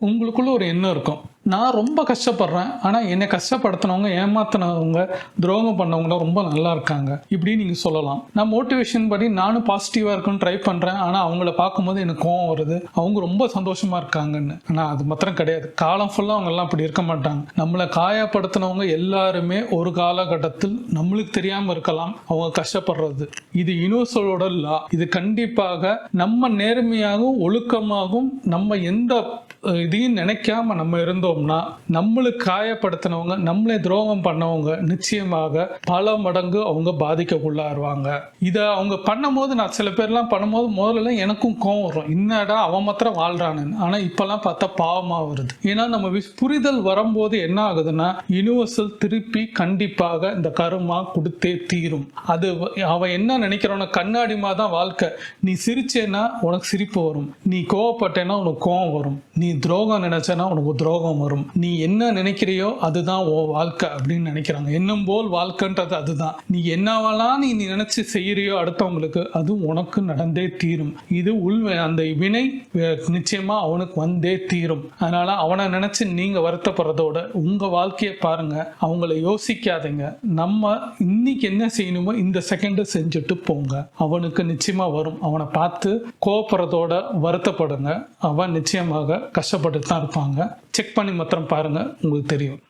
உங்களுக்குள்ள ஒரு எண்ணம் இருக்கும். நான் ரொம்ப கஷ்டப்படுறேன். ஆனால் என்னை கஷ்டப்படுத்தினவங்க ஏமாத்தினவங்க துரோகம் பண்ணவங்களாம் ரொம்ப நல்லா இருக்காங்க. இப்படி நீங்கள் சொல்லலாம். நான் மோட்டிவேஷன் படி நானும் பாசிட்டிவாக இருக்குன்னு ட்ரை பண்ணுறேன் ஆனால் அவங்கள பார்க்கும்போது எனக்கு கோவம் வருது. அவங்க ரொம்ப சந்தோஷமாக இருக்காங்கன்னு. ஆனால் அது மாத்திரம் கிடையாது. காலம் ஃபுல்லாக அவங்கெல்லாம் அப்படி இருக்க மாட்டாங்க. நம்மளை காயப்படுத்தினவங்க எல்லாருமே ஒரு காலகட்டத்தில் நம்மளுக்கு தெரியாமல் இருக்கலாம். அவங்க கஷ்டப்படுறது. இது யூனிவர்சலோட லா இது கண்டிப்பாக நம்ம நேர்மையாகவும் ஒழுக்கமாகவும் நம்ம எந்த இதையும் நினைக்காம நம்ம இருந்தோம் இருந்தோம்னா நம்மளுக்கு காயப்படுத்தினவங்க நம்மளே துரோகம் பண்ணவங்க நிச்சயமாக பல மடங்கு அவங்க பாதிக்கக்குள்ளாருவாங்க. இதை அவங்க பண்ணும்போது நான் சில பேர்லாம் பண்ணும்போது முதல்ல எனக்கும் கோவம் வரும். என்னடா அவன் மாத்திரம் வாழ்றானுன்னு. ஆனால் இப்போல்லாம் பார்த்தா பாவமாக வருது. ஏன்னா நம்ம புரிதல் வரும்போது என்ன ஆகுதுன்னா யூனிவர்சல் திருப்பி கண்டிப்பாக இந்த கருமா கொடுத்தே தீரும். அது அவன் என்ன நினைக்கிறான கண்ணாடிமா தான் வாழ்க்கை. நீ சிரிச்சேன்னா உனக்கு சிரிப்பு வரும். நீ கோவப்பட்டேன்னா உனக்கு கோவம் வரும். நீ துரோகம் நினைச்சேன்னா உனக்கு துரோகம் வரும். நீ என்ன நினைக்கிறியோ அதுதான் ஓ வாழ்க்கை அப்படின்னு நினைக்கிறாங்க. எண்ணம் போல் வாழ்க்கைன்றது அதுதான். நீ என்னவெல்லாம் நீ நீ நினைச்சு செய்யறியோ அடுத்தவங்களுக்கு அது உனக்கு நடந்தே தீரும். இது உள் அந்த வினை நிச்சயமா அவனுக்கு வந்தே தீரும். அதனால அவனை நினைச்சு நீங்க வருத்தப்படுறதோட உங்க வாழ்க்கையை பாருங்க. அவங்கள யோசிக்காதீங்க. நம்ம இன்னைக்கு என்ன செய்யணுமோ இந்த செகண்ட் செஞ்சுட்டு போங்க. அவனுக்கு நிச்சயமா வரும். அவனை பார்த்து கோபப்படுறதோட வருத்தப்படுங்க. அவன் நிச்சயமாக கஷ்டப்பட்டு தான் இருப்பாங்க. செக் பண்ணி மாத்திரம் பாருங்க உங்களுக்கு தெரியும்.